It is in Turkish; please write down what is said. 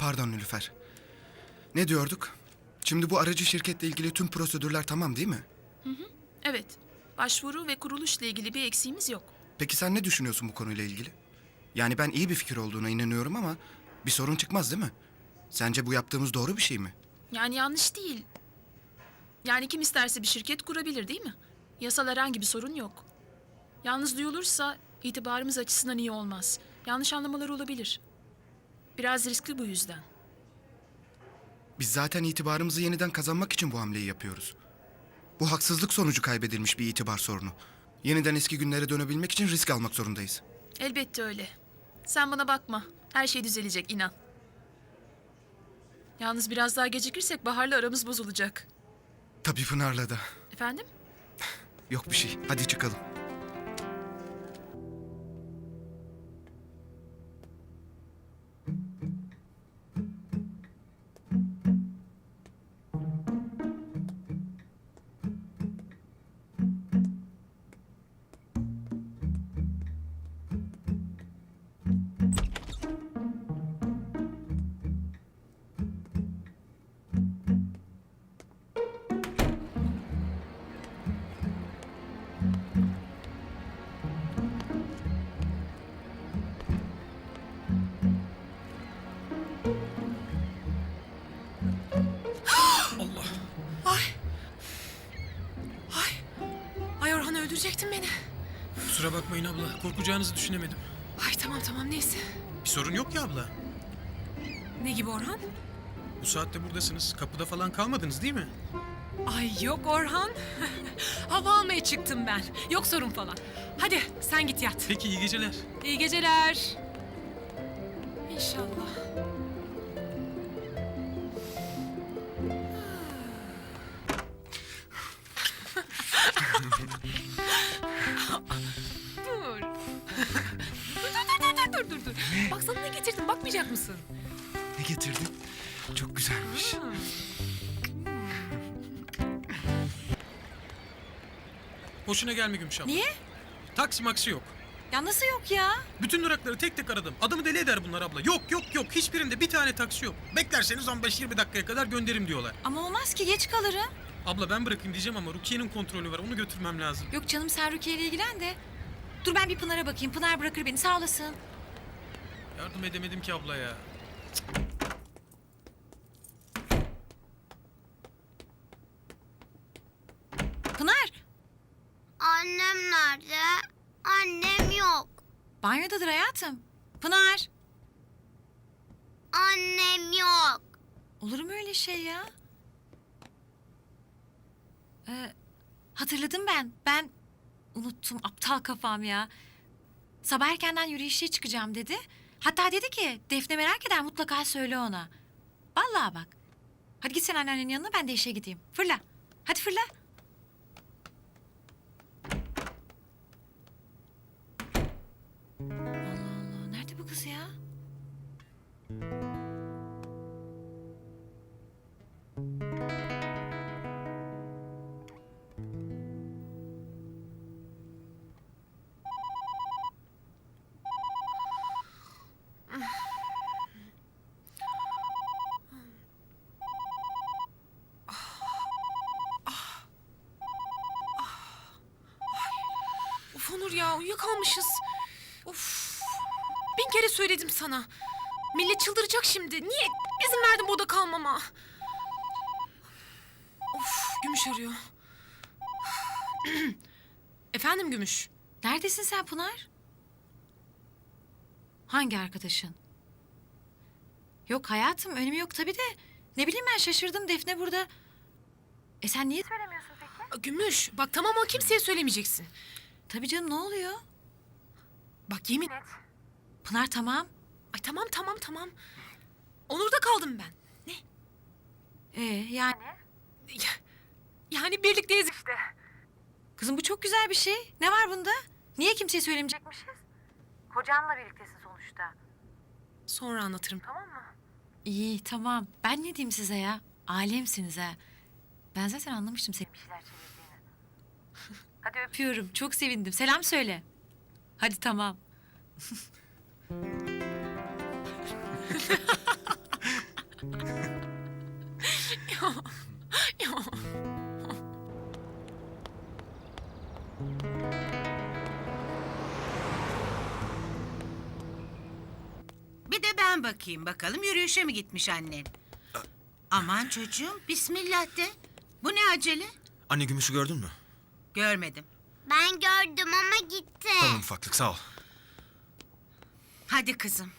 Pardon Nilüfer. Ne diyorduk? Şimdi bu aracı şirketle ilgili tüm prosedürler tamam değil mi? Evet. Başvuru ve kuruluşla ilgili bir eksiğimiz yok. Peki sen ne düşünüyorsun bu konuyla ilgili? Yani ben iyi bir fikir olduğuna inanıyorum ama bir sorun çıkmaz değil mi? Sence bu yaptığımız doğru bir şey mi? Yani yanlış değil. Yani kim isterse bir şirket kurabilir değil mi? Yasal herhangi bir sorun yok. Yalnız duyulursa itibarımız açısından iyi olmaz. Yanlış anlamalar olabilir. Biraz riskli bu yüzden. Biz zaten itibarımızı yeniden kazanmak için bu hamleyi yapıyoruz. Bu haksızlık sonucu kaybedilmiş bir itibar sorunu. Yeniden eski günlere dönebilmek için risk almak zorundayız. Elbette öyle. Sen bana bakma. Her şey düzelecek inan. Yalnız biraz daha gecikirsek Bahar'la aramız bozulacak. Tabii Pınar'la da. Efendim? Yok bir şey. Hadi çıkalım. Öldürecektin beni. Kusura bakmayın abla. Korkacağınızı düşünemedim. Ay tamam tamam neyse. Bir sorun yok ya abla. Ne gibi Orhan? Bu saatte buradasınız. Kapıda falan kalmadınız değil mi? Ay yok Orhan. Hava almaya çıktım ben. Yok sorun falan. Hadi sen git yat. Peki iyi geceler. İyi geceler. İnşallah. Bakmayacak mısın? Ne getirdin? Çok güzelmiş. Boşuna gelme Gümüş abla. Niye? Taksi maksi yok. Ya nasıl yok ya? Bütün durakları tek tek aradım. Adamı deli eder bunlar abla. Yok yok yok. Hiçbirinde bir tane taksi yok. Beklerseniz 15-20 dakikaya kadar gönderirim diyorlar. Ama olmaz ki geç kalırım. Abla ben bırakayım diyeceğim ama Rukiye'nin kontrolü var. Onu götürmem lazım. Yok canım sen Rukiye ile ilgilen de. Dur ben bir Pınar'a bakayım. Pınar bırakır beni sağ olasın. Yardım edemedim ki abla ya. Pınar Annem nerede? Annem yok. banyodadır hayatım. Pınar. Annem yok. Olur mu öyle şey ya? Ee, hatırladım ben. Ben unuttum aptal kafam ya. Sabah erkenden yürüyüşe çıkacağım dedi. Hatta dedi ki Defne merak eder mutlaka söyle ona. Vallahi bak. Hadi git sen anneannenin yanına ben de işe gideyim. Fırla. Hadi fırla. Ya uyuyakalmışız. Of. Bin kere söyledim sana. Millet çıldıracak şimdi. Niye izin verdin burada kalmama? Of Gümüş arıyor. Efendim Gümüş. Neredesin sen Pınar? Hangi arkadaşın? Yok hayatım önümü yok tabii de. Ne bileyim ben şaşırdım Defne burada. E sen niye söylemiyorsun peki? Gümüş bak tamam ama kimseye söylemeyeceksin. Tabii canım ne oluyor? Bak yemin et. Pınar tamam. Ay tamam tamam tamam. Onur'da kaldım ben. Ne? Ee yani? Ya, yani birlikteyiz işte. Kızım bu çok güzel bir şey. Ne var bunda? Niye kimseye söylemeyecekmişiz? Kocanla birliktesin sonuçta. Sonra anlatırım tamam mı? İyi tamam. Ben ne diyeyim size ya? Alemsiniz ha. Ben zaten anlamıştım senin bir şeyler çevirdiğini. Hadi öpüyorum. Çok sevindim. Selam söyle. Hadi tamam. Ya. Bir de ben bakayım bakalım yürüyüşe mi gitmiş annen? Aman çocuğum bismillah de. Bu ne acele? Anne gümüşü gördün mü? Görmedim. Ben gördüm ama gitti. Tamam ufaklık sağ ol. Hadi kızım